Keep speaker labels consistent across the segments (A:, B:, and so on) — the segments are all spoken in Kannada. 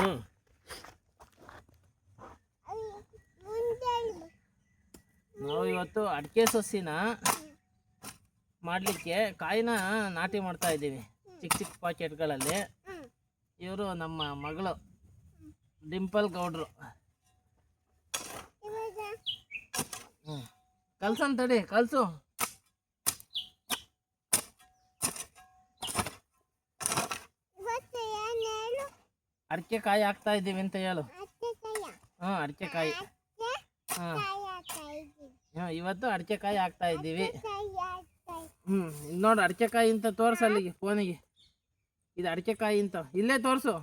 A: ಹ್ಞೂ ನಾವು ಇವತ್ತು ಅಡಿಕೆ ಸಸಿನ ಮಾಡಲಿಕ್ಕೆ ಕಾಯಿನ ನಾಟಿ ಮಾಡ್ತಾ ಇದ್ದೀವಿ. ಚಿಕ್ಕ ಚಿಕ್ಕ ಪಾಕೆಟ್ಗಳಲ್ಲಿ. ಇವರು ನಮ್ಮ ಮಗಳು, ಡಿಂಪಲ್ ಗೌಡ್ರು. ಹ್ಞೂ ಕಲ್ಸನ್ ತಡಿ, ಕಲ್ಸು. ಅಡಿಕೆ ಕಾಯಿ ಹಾಕ್ತಾ ಇದ್ದೀವಿ ಅಂತ ಹೇಳು. ಹಾಂ ಅಡಿಕೆ ಕಾಯಿ. ಹಾಂ. ಹಾಂ, ಇವತ್ತು ಅಡಿಕೆ ಕಾಯಿ ಹಾಕ್ತಾ ಇದ್ದೀವಿ. ಹ್ಞೂ ನೋಡು ಅಡಿಕೆ ಕಾಯಿ ಅಂತ ತೋರ್ಸ ಅಲ್ಲಿಗೆ, ಫೋನಿಗೆ. ಇದು ಅಡಿಕೆ ಕಾಯಿ ಅಂತ ಇಲ್ಲೇ ತೋರಿಸು.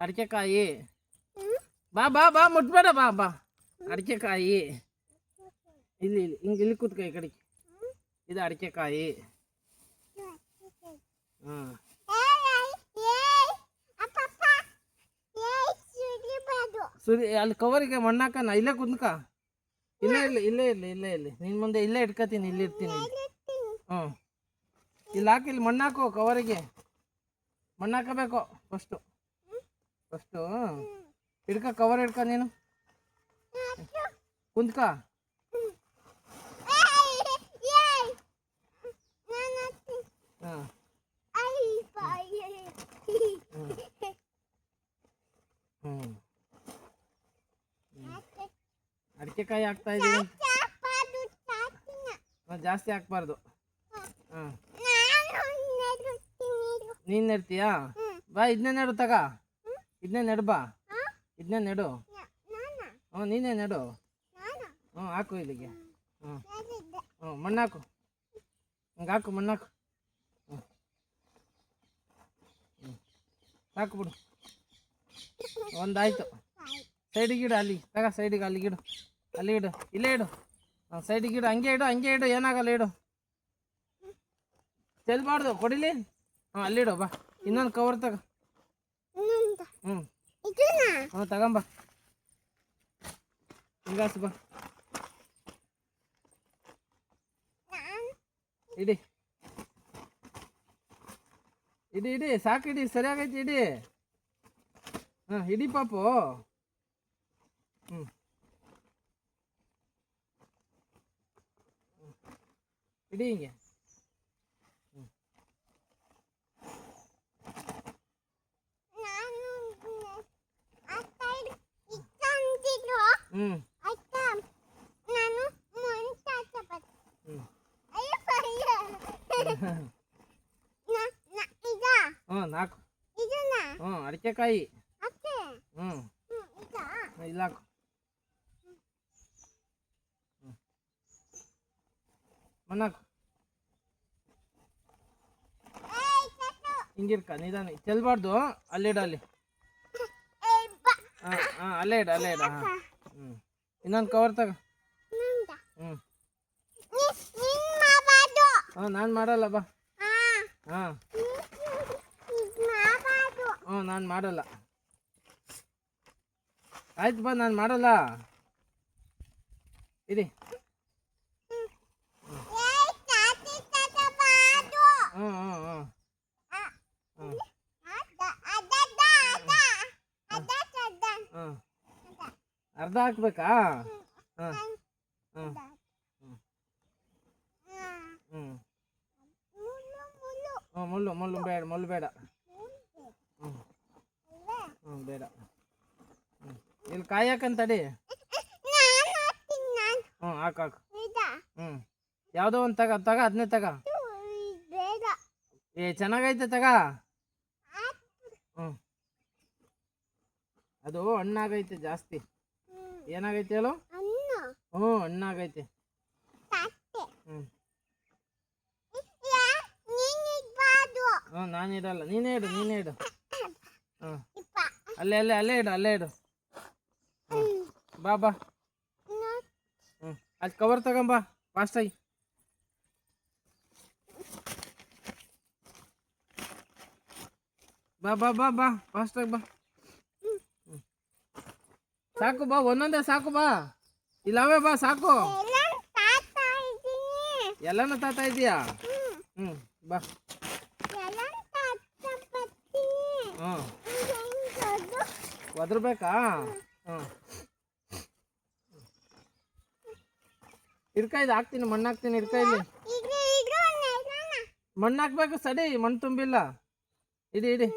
A: ಅಡಿಕೆ ಕಾಯಿ. ಬಾ ಬಾ ಬಾ, ಮುಟ್ಬೇಡ, ಬಾ ಬಾ. ಅಡಿಕೆ ಕಾಯಿ. ಇಲ್ಲಿ ಇಲ್ಲಿ, ಹಿಂಗೆ, ಇಲ್ಲಿ ಕೂತ್ಕ ಈ ಕಡೆಗೆ. ಇದು ಅಡಿಕೆ ಕಾಯಿ. ಸುರಿ, ಅಲ್ಲಿ ಕವರಿಗೆ ಮಣ್ಣಾಕನ ಇಲ್ಲೇ ಕುಂದ್ಕ ಇಲ್ಲೇ ಇಲ್ಲ ಇಲ್ಲೇ ಇಲ್ಲ ಇಲ್ಲೇ ಇಲ್ಲ ನಿನ್ನ ಮುಂದೆ ಇಲ್ಲೇ ಇಟ್ಕೋತೀನಿ, ಇಲ್ಲಿ ಇರ್ತೀನಿ ಹ್ಞೂ. ಇಲ್ಲಿ ಹಾಕಿ, ಇಲ್ಲಿ ಮಣ್ಣಾಕು ಕವರಿಗೆ ಮಣ್ಣಾಕಬೇಕು ಫಸ್ಟು ಫಸ್ಟು ಹಿಡ್ಕ ಕವರ್ ಹಿಡ್ಕ ನೀನು. ಕುಂತ್ಕ. ಹಾಂ ಹ್ಞೂ. ಅಡಿಕೆಕಾಯಿ ಹಾಕ್ತಾ ಇದ್ದೀವಿ ಹಾಂ ಜಾಸ್ತಿ ಹಾಕ್ಬಾರ್ದು. ಹಾಂ. ನೀನು ನೆಡ್ತೀಯಾ? ಬಾ ಇದನ್ನೇ ನೆಡು ತಗ. ಇದನ್ನೇ ನೆಡ್ಬಾ ಇದನ್ನೇ ನೆಡು. ಹ್ಞೂ ನೀನೇ? ನೆಡು. ಹ್ಞೂ ಹಾಕು ಇಲ್ಲಿಗೆ. ಹ್ಞೂ ಹ್ಞೂ ಮಣ್ಣು ಹಾಕು ಹಂಗೆ ಹಾಕು ಮಣ್ಣಾಕು. ಹ್ಞೂ ಹ್ಞೂ ಸಾಕು ಬಿಡು. ಒಂದಾಯ್ತು. ಸೈಡಿಗೆ ಗಿಡ ಅಲ್ಲಿ. ತಗ ಸೈಡಿಗೆ ಅಲ್ಲಿ ಇಡು. ಅಲ್ಲಿ ಇಡು ಇಲ್ಲೇ ಇಡು. ಹಾಂ ಸೈಡಿಗೆ ಇಡು ಹಂಗೆ ಇಡು ಹಂಗೆ ಇಡು ಏನಾಗಲ್ಲ ಇಡು. ಚೆಲ್ಬಾರ್ದು ಕೊಡಿಲಿ? ಹಾಂ ಅಲ್ಲಿಡು ಬಾ. ಇನ್ನೊಂದು ಕವರ್ ತಗ. ಹ್ಞೂ ಹ್ಞೂ ತಗೊಂಬ. ಹಿಂಗಾಸು ಬಾ. ಇಡಿ. ಇಡಿ ಇಡಿ ಸಾಕು ಇಡಿ ಸರಿಯಾಗೈತಿ ಇಡಿ. ಹಾಂ ಇಡಿ ಪಾಪು. ಹ್ಞೂ ಇಡಿ ಹಿಂಗೆ ಹ್ಞೂ ಹ್ಞೂ ಹ್ಞೂ ನಾಲ್ಕು ಹ್ಞೂ ಅಡಿಕೆಕಾಯಿ ಹ್ಞೂ ಇಲ್ಲ ಹಾಕು ಹ್ಞೂ ಮಣ್ಣಾಕು ಹಿಂಗಿರ್ಕ, ನಿಧಾನ. ಚೆಲ್ಬಾರ್ದು ಅಲ್ಲಿಡು ಅಲ್ಲಿ. ಹಾಂ ಹಾಂ, ಅಲ್ಲೇ ಇಡ ಅಲ್ಲೇ ಇಡ, ಹಾಂ. ಹ್ಞೂ ಇನ್ನೊಂದು ಕವರ್ ತಗ. ಹ್ಞೂ ಹಾಂ, ನಾನು ಮಾಡಲ್ಲ, ಬಾ. ಹಾಂ. ಹ್ಞೂ ನಾನು ಮಾಡಲ್ಲ. ಆಯ್ತು, ಬಾ, ನಾನು ಮಾಡಲ್ಲ. ಇಡಿ ಹ್ಞೂ ಹ್ಞೂ ಹ್ಞೂ ಹ್ಞೂ ಅರ್ಧ ಹಾಕ್ಬೇಕಾ? ಹಾಂ. ಹ್ಞೂ ಹ್ಞೂ ಹ್ಞೂ ಮುಳ್ಳು ಮುಳ್ಳು ಬೇಡ ಮುಳ್ಳು ಬೇಡ. ಹ್ಞೂ ಹ್ಞೂ ಬೇಡ. ಹ್ಞೂ ಇಲ್ಲಿ ಕಾಯಕಂತಡಿ ಹ್ಞೂ ಹಾಕು ಹಾಕು. ಹ್ಞೂ ಯಾವುದೋ ಒಂದು ತಗ ತಗ ಅದನ್ನೇ ತಗ. ಏ, ಚೆನ್ನಾಗೈತೆ ತಗ. ಹ್ಞೂ ಅದು ಹಣ್ಣಾಗೈತೆ ಜಾಸ್ತಿ. ಏನಾಗೈತೆ ಹೇಳು? ಹ್ಞೂ ಹಣ್ಣಾಗೈತೆ ಹ್ಞೂ. ಹ್ಞೂ ನಾನು ಇಡಲ್ಲ. ನೀನೇ ಇಡು ನೀನೇ ಇಡು. ಹ್ಞೂ. ಅಲ್ಲೇ ಅಲ್ಲೇ ಅಲ್ಲೇ ಇಡು ಅಲ್ಲೇ ಇಡು. ಹ್ಞೂ. ಬಾ ಬಾ. ಹ್ಞೂ. ಅಲ್ಲಿ ಕವರ್ ತಗೊಂಬಾ ಫಾಸ್ಟಾಗಿ ಬಾ ಬಾ ಬಾ ಬಾ. ಫಾಸ್ಟಾಗಿ ಬಾ. ಸಾಕು ಬಾ ಒಂದೊಂದೇ ಸಾಕು ಬಾ. ಇಲ್ಲವೇ ಬಾ ಸಾಕು. ಎಲ್ಲನೂ ತಾತ ಇದೀಯಾ ಹ್ಮ್. ಬಾ. ಹ್ಞೂ ಒದರ್ಬೇಕಾ? ಇಡ್ಕ ಇದು ಹಾಕ್ತೀನಿ ಮಣ್ಣು ಹಾಕ್ತೀನಿ ಇಡ್ಕ ಇಲ್ಲಿ. ಮಣ್ಣು ಹಾಕ್ಬೇಕು ಸಡಿ ಮಣ್ಣು ತುಂಬಿಲ್ಲ. ಇಡಿ ಇಡಿ.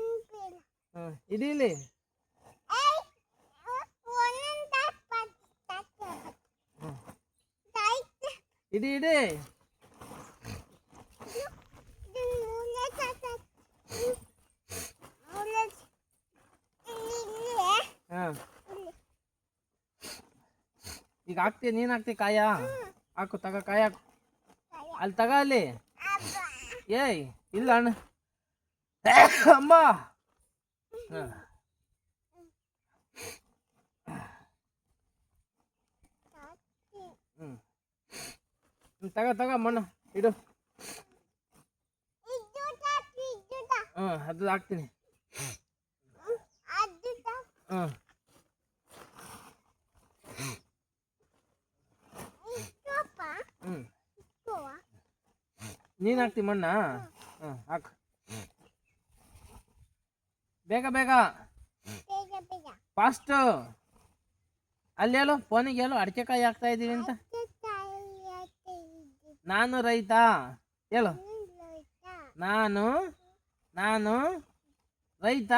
A: ಹಾಂ ಇಡಿ ಇಲ್ಲಿ. ಇಡಿ ಇಡಿ. ಈಗ ಹಾಕ್ತೀಯ ನೀನು ಹಾಕ್ತಿ ಕಾಯ? ಹಾಕು, ತಗ ಕಾಯ. ಹಾಕು ಅಲ್ಲಿ ತಗ ಅಲ್ಲಿ. ಏಯ್, ಇಲ್ಲ ಅಣ್ಣ. ಅಮ್ಮ. ಹಾಂ ಹ್ಞೂ ತಗ ತಗ, ಮಣ್ಣು, ಇಡು. ಹಾಂ ಅದು ಹಾಕ್ತೀನಿ. ಹಾಂ ನೀನು ಹಾಕ್ತಿ ಮಣ್ಣ? ಹಾಂ ಹಾಕು. ಬೇಗ ಬೇಗ. ಫಾಸ್ಟು ಅಲ್ಲಿ ಹೇಳು ಫೋನಿಗೆ ಹೇಳು ಅಡಿಕೆಕಾಯಿ ಹಾಕ್ತಾ ಇದ್ದೀವಿ ಅಂತ. ನಾನು ರೈತ. ಹೇಳು. ನಾನು ನಾನು ರೈತ.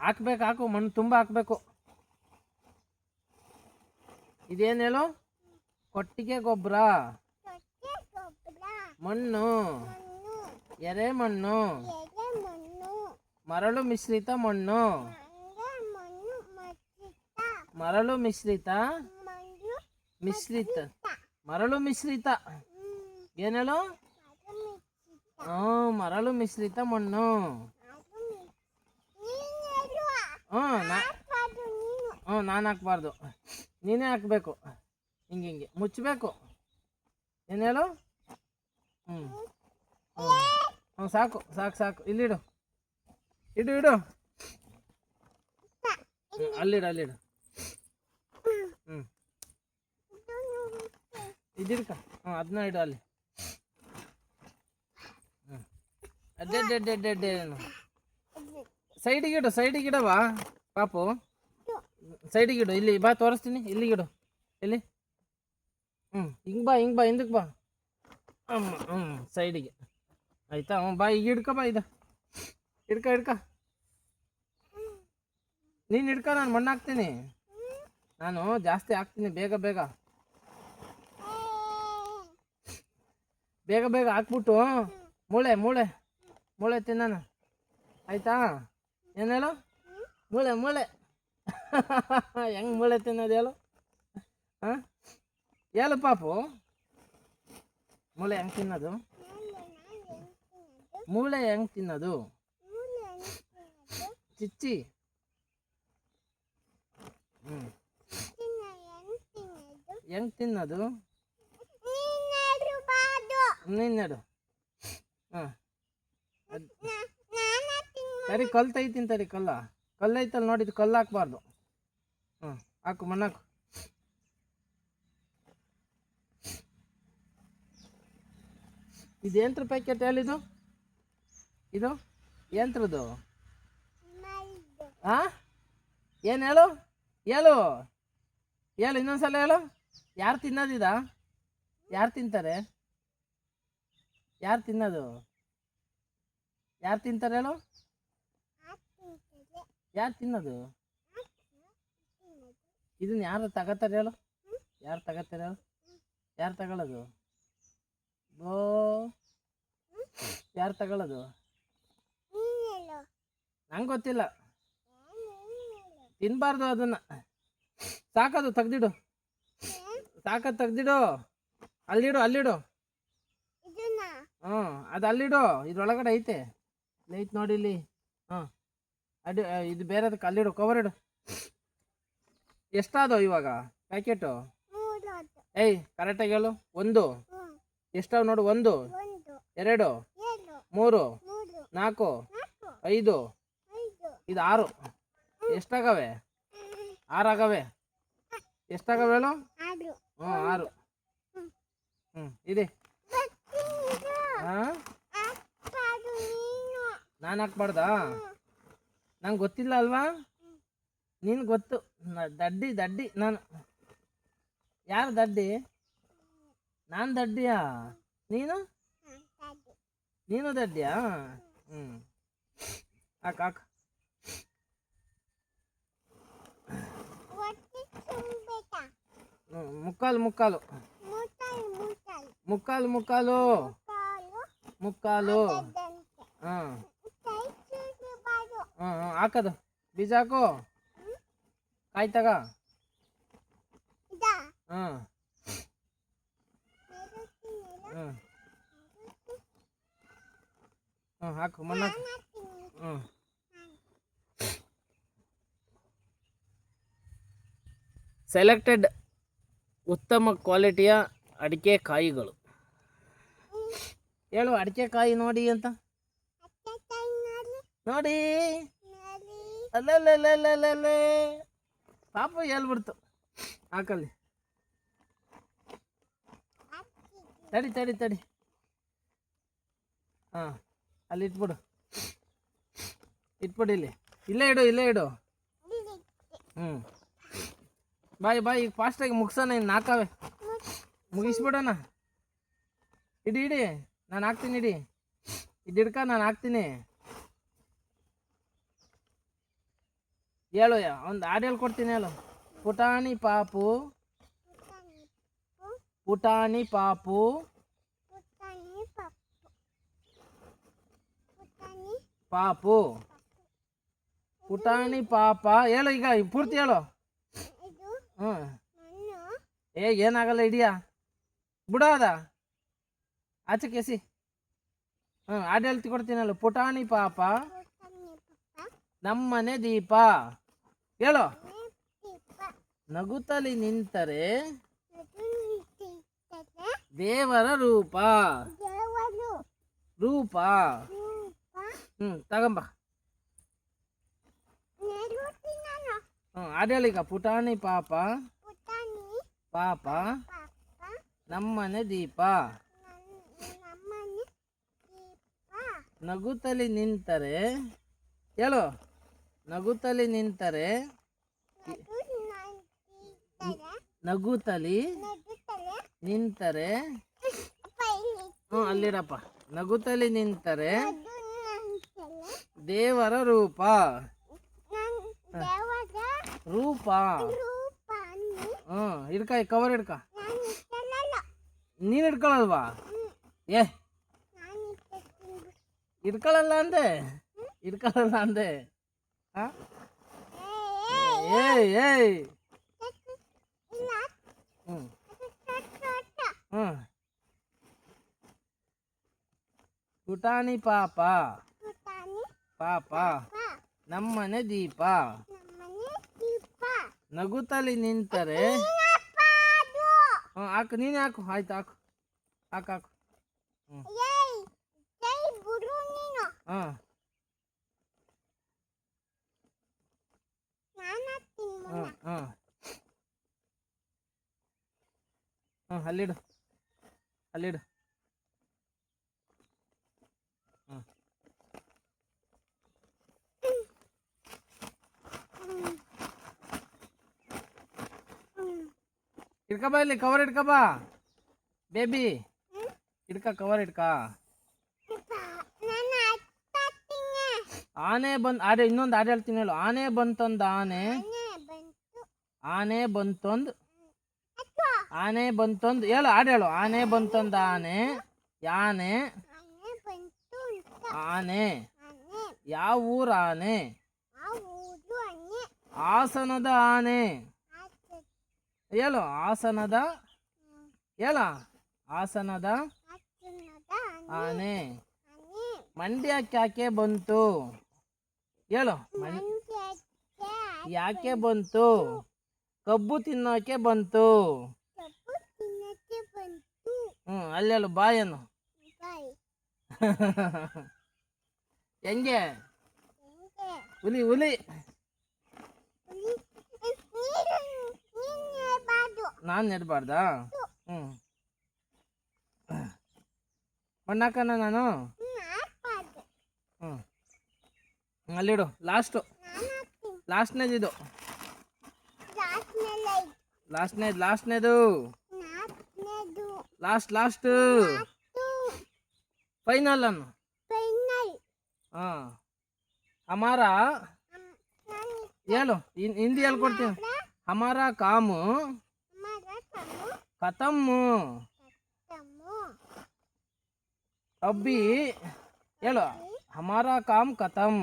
A: ಹಾಕ್ಬೇಕು, ಹಾಕು. ಮಣ್ಣು ತುಂಬ ಹಾಕ್ಬೇಕು. ಇದೇನು ಹೇಳು? ಕೊಟ್ಟಿಗೆ ಗೊಬ್ಬರ. ಮಣ್ಣು. ಎರೆ ಮಣ್ಣು ಮರಳು ಮಿಶ್ರಿತ ಮಣ್ಣು. ಮರಳು ಮಿಶ್ರಿತ? ಮಿಶ್ರಿತ. ಮರಳು ಮಿಶ್ರಿತ. ಏನೇಳು ಹ್ಞೂ, ಮರಳು ಮಿಶ್ರಿತ ಮಣ್ಣು. ಹ್ಞೂ, ನಾ ಹ್ಞೂ, ನಾನು ಹಾಕ್ಬಾರ್ದು. ನೀನೇ ಹಾಕಬೇಕು. ಹಿಂಗೆ ಹಿಂಗೆ. ಮುಚ್ಚಬೇಕು ಏನೇಳು? ಹ್ಞೂ. ಹ್ಞೂ. ಹ್ಞೂ, ಸಾಕು ಸಾಕು ಸಾಕು. ಇಲ್ಲಿಡು. ಇಡು ಇಡು. ಅಲ್ಲಿಡು ಅಲ್ಲಿಡು. ಹ್ಞೂ ಇದಿಡ್ಕ ಹ್ಞೂ ಅದನ್ನ ಇಡು ಅಲ್ಲಿ. ಹ್ಞೂ ಅಡ್ಡೆ ಅಡ್ಡೆ ಅಡ್ಡೆ ಅಡ್ಡೆ ಸೈಡಿಗೆ ಇಡು ಸೈಡಿಗೆ ಇಡವಾ ಪಾಪು. ಸೈಡಿಗಿಡು ಇಡು ಇಲ್ಲಿ ಬಾ ತೋರಿಸ್ತೀನಿ ಇಲ್ಲಿಗಿಡು ಇಲ್ಲಿ. ಹ್ಞೂ ಹಿಂಗೆ ಬಾ ಹಿಂಗೆ ಬಾ ಹಿಂದಕ್ಕೆ ಬಾ. ಹ್ಞೂ ಹ್ಞೂ ಸೈಡಿಗೆ. ಆಯ್ತಾ? ಹ್ಞೂ ಬಾ ಈಗ ಹಿಡ್ಕ ಬಾ ಇದು. ಹಿಡ್ಕ ಹಿಡ್ಕ. ನೀನು ಹಿಡ್ಕ ನಾನು ಮಣ್ಣು ಹಾಕ್ತೀನಿ ನಾನು ಜಾಸ್ತಿ ಹಾಕ್ತೀನಿ, ಬೇಗ ಬೇಗ. ಬೇಗ ಬೇಗ ಹಾಕ್ಬಿಟ್ಟು, ಮೂಳೆ ಮೂಳೆ ಮೂಳೆ ತಿನ್ನೋಣ ಆಯ್ತಾ? ಏನು ಹೇಳು? ಮೂಳೆ ಮೂಳೆ. ಹೆಂಗೆ ಮೂಳೆ ತಿನ್ನೋದು ಹೇಳು? ಹಾಂ? ಹೇಳು ಪಾಪು. ಮೂಳೆ ಹೆಂಗೆ ತಿನ್ನೋದು? ಮೂಳೆ ಹೆಂಗೆ ತಿನ್ನೋದು? ಚಿಚ್ಚಿ. ಹ್ಞೂ ಹೆಂಗೆ ತಿನ್ನೋದು? ನೀನು ಹಾಂ. ಸರಿ ಕಲ್ಲು ತೆಗಿತೀನಿ ತಡಿ ಕಲ್ಲ ಕಲ್ಲು. ಐತಲ್ಲ ನೋಡಿ ಇದು ಕಲ್ಲು ಹಾಕ್ಬಾರ್ದು. ಹ್ಞೂ ಹಾಕು ಮಣ್ಣು ಇದು ಎಂತ್ರ ಪ್ಯಾಕೆಟ್ ಹೇಳಿದು ಇದು? ಎಂತ್ರದ್ದು ಆ? ಏನು ಹೇಳು? ಹೇಳು. ಹೇಳು ಇನ್ನೊಂದ್ಸಲ ಹೇಳು. ಯಾರು ತಿನ್ನೋದಿದ ಯಾರು ತಿಂತಾರೆ? ಯಾರು ತಿನ್ನೋದು? ಯಾರು ತಿಂತಾರೆ ಹೇಳು? ಯಾರು ತಿನ್ನೋದು? ಇದನ್ನ ಯಾರು ತಗೋತಾರೆ ಹೇಳು? ಯಾರು ತಗೋತಾರೆ ಹೇಳು? ಯಾರು ತಗೊಳ್ಳೋದು? ಬೋ. ಯಾರು ತಗೊಳ್ಳೋದು? ನಂಗೆ ಗೊತ್ತಿಲ್ಲ. ತಿನ್ನಬಾರ್ದು ಅದನ್ನ. ಸಾಕದು ತೆಗ್ದಿಡು. ಸಾಕದು ತೆಗ್ದಿಡು. ಅಲ್ಲಿಡು ಅಲ್ಲಿಡು. ಹ್ಞೂ ಅದು ಅಲ್ಲಿಡು. ಇದ್ರೊಳಗಡೆ ಐತೆ. ಐತೆ ನೋಡಿ ಇಲ್ಲಿ. ಹಾಂ ಅಡಿ ಇದು ಬೇರೆದಕ್ಕೆ ಅಲ್ಲಿಡು ಕವರ್ ಇಡು. ಎಷ್ಟಾದವು ಇವಾಗ? ಪ್ಯಾಕೆಟು ಏಯ್ ಕರೆಕ್ಟಾಗಿ ಹೇಳು. ಒಂದು. ಎಷ್ಟಾವ ನೋಡು ಒಂದು. ಎರಡು. ಮೂರು. ನಾಲ್ಕು. ಐದು. ಇದು ಆರು. ಎಷ್ಟಾಗವೆ? ಆರಾಗವೆ? ಆಗವೆ ಎಷ್ಟಾಗವೆ ಹೇಳು? ಹ್ಞೂ ಆರು. ಹ್ಞೂ ಇದೆ. ಹಾಂ? ನಾನು. ಹಾಕ್ಬಾರ್ದಾ? ನಂಗೆ ಗೊತ್ತಿಲ್ಲ ಅಲ್ವಾ? ನೀನು ಗೊತ್ತು. ದಡ್ಡಿ ದಡ್ಡಿ ನಾನು ಯಾರು ದಡ್ಡಿ? ನಾನು ದಡ್ಡಿಯಾ? ನೀನು? ನೀನು ದಡ್ಡಿಯಾ? ಹ್ಞೂ ಹಾಕ್ ಹಾಕು. ಹ್ಞೂ ಮುಕ್ಕಾಲು ಮುಕ್ಕಾಲು ಮುಕ್ಕಾಲು ಮುಕ್ಕಾಲು ಮುಕ್ಕಾಲು ಹಾಂ ಹಾಂ ಹಾಂ ಹಾಕದು ಬೀಜ ಹಾಕು ಕಾಯಿ ತಗ ಹಾಂ ಹಾಂ ಹಾಂ ಹಾಕು ಮಣ್ಣು ಹಾಕು ಹ್ಞೂ ಸೆಲೆಕ್ಟೆಡ್ ಉತ್ತಮ ಕ್ವಾಲಿಟಿಯ ಅಡಿಕೆ ಕಾಯಿಗಳು. ಹೇಳು, ಅಡಿಕೆ ಕಾಯಿ ನೋಡಿ ಅಂತ. ನೋಡಿ. ಅಲ್ಲಲ್ಲ ಪಾಪ ಹೇಳ್ಬಿಡ್ತು. ಹಾಕಲ್ಲಿ. ತಡಿ ತಡಿ ತಡಿ. ಹಾಂ, ಅಲ್ಲಿ ಇಟ್ಬಿಡು. ಇಟ್ಬಿಡು ಇಲ್ಲಿ. ಇಲ್ಲೇ ಇಡು ಇಲ್ಲೇ ಇಡು. ಹ್ಞೂ ಬಾಯ್ ಬಾಯ್, ಈಗ ಫಾಸ್ಟಾಗಿ ಮುಗ್ಸೋಣ ಇನ್ನು ನಾಲ್ಕವೆ ಮುಗಿಸ್ಬಿಡೋಣ. ಇಡಿ ಇಡಿ. ನಾನು ಹಾಕ್ತೀನಿ, ಇಡಿ. ಇಡ್ಕ ನಾನು ಹಾಕ್ತೀನಿ. ಹೇಳು ಒಂದು ಹಾಡು ಹೇಳ್ಕೊಡ್ತೀನಿ ಹೇಳು. ಪುಟಾಣಿ ಪಾಪು. ಪುಟಾಣಿ ಪಾಪು. ಪಾಪು. ಪುಟಾಣಿ ಪಾಪ. ಹೇಳು, ಈಗ, ಪೂರ್ತಿ ಹೇಳು. ಹ್ಞೂ ಏ ಏನಾಗಲ್ಲ ಹಿಡಿಯ. ಬಿಡ ಅದ. ಆಚೆ ಕೇಸಿ. ಹ್ಞೂ ಹೇಳ್ತಿ ಕೊಡ್ತೀನಲ್ಲ ಪುಟಾಣಿ ಪಾಪ. ನಮ್ಮನೆ ದೀಪ. ಹೇಳೋ. ನಗುತ್ತಲಿ ನಿಂತರೆ. ದೇವರ ರೂಪ. ರೂಪ. ಹ್ಞೂ ತಗೊಂಬ. ಈಗ. ಪುಟಾಣಿ ಪಾಪ. ಪಾಪ. ನಮ್ಮನೆ ದೀಪ. ನಗುತ್ತಲಿ ನಿಂತರೆ. ಹೇಳು. ನಗುತ್ತಲಿ ನಿಂತರೆ. ನಗುತ್ತಲಿ ನಿಂತರೆ. ಹ್ಞೂ ಅಲ್ಲಿರಪ್ಪ. ನಗುತ್ತಲಿ ನಿಂತರೆ. ದೇವರ ರೂಪ. ರೂಪ ಹ್ಞೂ ಹಿಡ್ಕ ಈ ಕವರ್ ಹಿಡ್ಕ ನೀನು ಹಿಡ್ಕೊಳಲ್ವಾ ಏ ಹಿಡ್ಕೊಳಲ್ಲ ಅಂದೆ ಹಿಡ್ಕೊಳಲ್ಲ ಅಂದೆ ಹಾಂ ಏಯ್ ಏಯ್ ಹ್ಞೂ ಹ್ಞೂ ಪುಟಾಣಿ ಪಾಪ ಪಾಪ ನಮ್ಮನೆ ದೀಪ ನಗುತ್ತಲಿ ನಿಂತರೆ. ಹ್ಞೂ ಹಾಕು ನೀನು ಹಾಕು. ಆಯ್ತು ಹಾಕು. ಹಾಕು ಹಾಕು. ಹಾಂ. ಹಾಂ ಹಾಂ ಹಾಂ ಅಲ್ಲಿಡು. ಅಲ್ಲಿಡು ಹಾಂ ಇಡ್ಕಬಾ ಇಲ್ಲಿ ಕವರ್ ಇಡ್ಕಬಾ ಬೇಬಿ ಇಡ್ಕ ಕವರ್ ಇಡ್ಕ ಆನೆ ಬಂದ್ ಆರೆ ಇನ್ನೊಂದು ಹಾಡು ಹೇಳ್ತೀನಿ ಹೇಳು. ಆನೆ ಬಂತಂದ ಆನೆ. ಆನೆ ಬಂತೊಂದು ಆನೆ ಬಂತೊಂದು ಹೇಳು ಹಾಡು ಹೇಳು. ಆನೆ ಬಂತಂದ ಆನೆ ಯಾನೆ? ಆನೆ ಯಾವ ಊರ ಆನೆ. ಹಾಸನದ ಆನೆ. ಹೇಳು, ಆಸನದ ಹೇಳ, ಆಸನದ ಆನೆ. ಮಂಡ್ಯಕ್ಕೆ ಯಾಕೆ ಬಂತು? ಹೇಳು ಯಾಕೆ ಬಂತು? ಕಬ್ಬು ತಿನ್ನೋಕೆ ಬಂತು. ಹ್ಞೂ ಅಲ್ಲೆಲ್ಲ ಬಾಯನು ಹೆಂಗೆ? ಹುಲಿ ಹುಲಿ. ನಾನು ನೆಡ್ಬಾರ್ದಾ? ಹ್ಞೂ ಮಣ್ಣಾಕಣ ನಾನು? ಹ್ಞೂ ಅಲ್ಲಿಡು ಲಾಸ್ಟು
B: ಹಾಕ್ತೀನಿ
A: ಲಾಸ್ಟ್ನೇದು ಲಾಸ್ಟ್ನೇದು ಲಾಸ್ಟ್ನೇದು ಲಾಸ್ಟ್ ಲಾಸ್ಟ್ ಫೈನಲ್ ಅನ್ನು. ಹಾಂ. ಹಮಾರ?
B: ನಾನು
A: ಹೇಳು ಹಿಂದಿ ಹೇಳ್ಕೊಡ್ತೀನಿ ಹಮಾರ ಕಾಮು.
B: ತಮ್ಮ
A: ಖತಮ್ಮು ಅಬ್ಬಿ ಹೇಳು. ಹಮಾರ ಕಾಮ್ ಕತಮ್.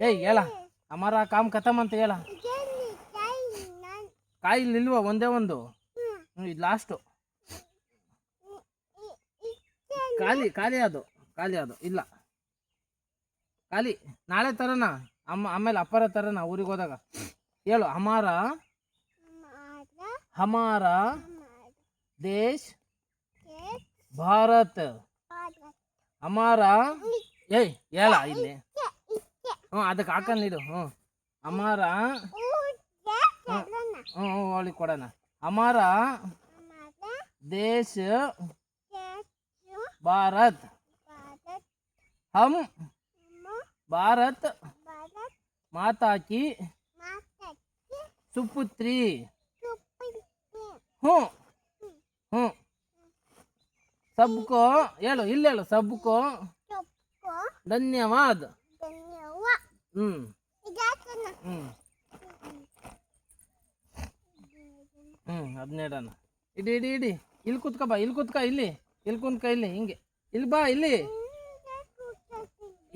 A: ಏಯ್ ಹೇಳ. ಹಮಾರ ಕಾಮ್ ಕತಮ್ ಅಂತ ಹೇಳ. ಕಾಯಿ ಇಲ್ವಾ ಒಂದೇ ಒಂದು. ಹ್ಞೂ ಇದು ಲಾಸ್ಟು ಖಾಲಿ ಖಾಲಿ ಅದು. ಖಾಲಿ ಅದು. ಇಲ್ಲ. ಖಾಲಿ. ನಾಳೆ ತರೋಣ. ಅಮ್ಮ ಆಮೇಲೆ ಅಪ್ಪರ ತರೋಣ ಊರಿಗೆ ಹೋದಾಗ. ಹೇಳು ಹಮಾರ
B: ಮರ
A: ಹಮಾರ
B: ಮರ
A: ದೇಶ್
B: ಕೇಕ್
A: ಭಾರತ್
B: ಮರ
A: ಹಮಾರ ಏಯ್ ಹೇಳ ಇಲ್ಲಿ
B: ಇಷ್ಟೇ ಇಷ್ಟೇ
A: ಹ್ಞೂ ಅದಕ್ಕೆ ಹಾಕೊಂಡು ನೀಡು ಹ್ಞೂ ಹಮಾರ
B: ಊಟ ಚಲನ
A: ಹ್ಞೂ ಹ್ಞೂ ಹೋಳಿ ಕೊಡೋಣ ಹಮಾರ
B: ಮರ
A: ದೇಶ್
B: ಕೇಕು
A: ಭಾರತ್
B: ಭಾರತ
A: ಹಮ್
B: ಮ
A: ಭಾರತ್
B: ಭಾರತ
A: ಮಾತಾ ಕಿ
B: ಮಾತಕ್ಕೆ
A: ಸುಪುತ್ರಿ
B: ಸುಪ್ರೀಂ
A: ಹ್ಞೂ ಹ್ಞೂ ಸಬ್ಕೋ ಹೇಳು ಇಲ್ಲ ಹೇಳು ಸಬ್ಕೋ ಧನ್ಯವಾದ್. ಹ್ಞೂ ಹ್ಞೂ ಹ್ಞೂ ಹದಿನೇಳನ ಇಡಿ ಇಡಿ ಇಡಿ. ಇಲ್ಲಿ ಕುತ್ಕ ಬಾ ಇಲ್ಲಿ ಕುತ್ಕ ಇಲ್ಲಿ. ಇಲ್ಲಿ ಕುಂತ್ಕ ಇಲ್ಲಿ ಹಿಂಗೆ. ಇಲ್ಲಿ ಬಾ ಇಲ್ಲಿ.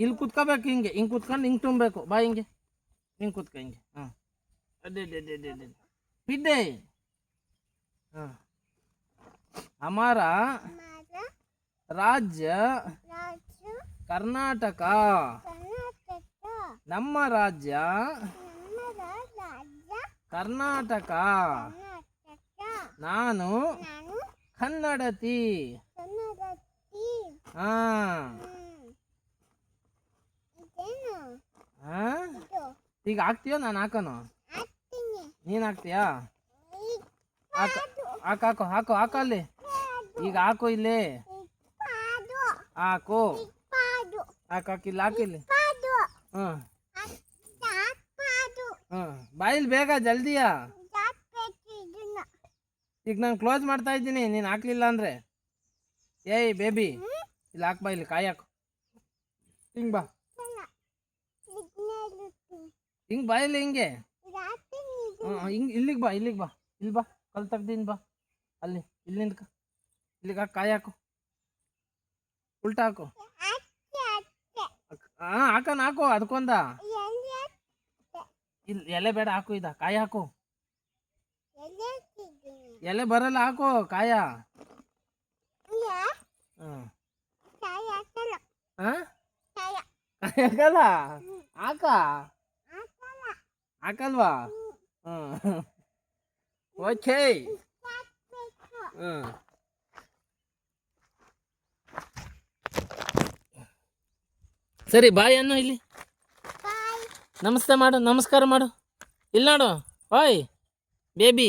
A: ಇಲ್ಲಿ ಕುತ್ಕೋಬೇಕು ಹಿಂಗೆ. ಹಿಂಗೆ ಕುತ್ಕೊಂಡು ಹಿಂಗೆ ತುಂಬಬೇಕು. ಬಾ ಹಿಂಗೆ. ಹಿಂಗೆ ಕುತ್ಕ ಹಿಂಗೆ. ಹಾಂ ಅಡ್ಡೆ ಅಡ್ಡೆ ಅಡ್ಡೆ ಹಾಂ ಹಮಾರ
B: ಮರ
A: ರಾಜ್ಯ ಕರ್ನಾಟಕ ನಮ್ಮ ರಾಜ್ಯ ಕರ್ನಾಟಕ ನಾನು
B: ನಾನು
A: ಕನ್ನಡತಿ. ಹಾಂ. ಈಗ ಹಾಕ್ತೀಯೋ ನಾನು ಹಾಕೋನು? ನೀನು ಹಾಕ್ತೀಯಾ? ಹಾಕ ಹಾಕು ಹಾಕು ಹಾಕು ಹಾಕು ಅಲ್ಲಿ. ಈಗ ಹಾಕು ಇಲ್ಲಿ. ಹಾಕು.
B: ಹಾಕಿಲ್ಲ
A: ಹಾಕು ಹಾಕಿಲ್ಲಿ ಹ್ಞೂ. ಹ್ಞೂ. ಬಾಯಿಲ್ ಬೇಗ ಜಲ್ದಿಯಾ? ಈಗ ನಾನು ಕ್ಲೋಸ್ ಮಾಡ್ತಾ ಇದ್ದೀನಿ ನೀನು ಹಾಕ್ಲಿಲ್ಲ ಅಂದರೆ. ಏಯ್ ಬೇಬಿ. ಇಲ್ಲಿ ಹಾಕ್ ಬಾ ಇಲ್ಲಿ ಕಾಯಿ ಹಾಕು. ಹಿಂಗೆ ಬಾ. ಹಿಂಗ್ ಬಾ ಇಲ್ಲಿ ಹಿಂಗೆ. ಹಿಂಗ್ ಇಲ್ಲಿಗೆ ಬಾ ಇಲ್ಲಿಗೆ ಬಾ. ಇಲ್ಲಿ ಬಾ ಕಲ್ ತೆಗ್ದೀನಿ ಬಾ. ಅಲ್ಲಿ ಇಲ್ಲಿಂದ ಇಲ್ಲಿಗೆ ಕಾಯಿ ಹಾಕು. ಉಲ್ಟಾ ಹಾಕು. ಹಾಂ ಹಾಕನ್, ಹಾಕು ಅದಕ್ಕೊಂದ ಇಲ್ಲಿ ಎಲೆ ಬೇಡ, ಹಾಕು ಇದ, ಕಾಯಿ ಹಾಕು. ಎಲೆ ಬರಲ್ಲ, ಹಾಕು, ಕಾಯ.
B: ಹಾಕಲ್ಲ?
A: ಹಾಕ. ಹಾಕಲ್ವಾ? ಹ್ಞೂ ಓಕೆ.
B: ಹಾಕ್ಬೇಕು
A: ಸರಿ ಬಾಯ್ ಅನ್ನು ಇಲ್ಲಿ. ನಮಸ್ತೆ ಮಾಡು ನಮಸ್ಕಾರ ಮಾಡು. ಇಲ್ಲಿ ನೋಡು ಬಾಯ್ ಬೇಬಿ.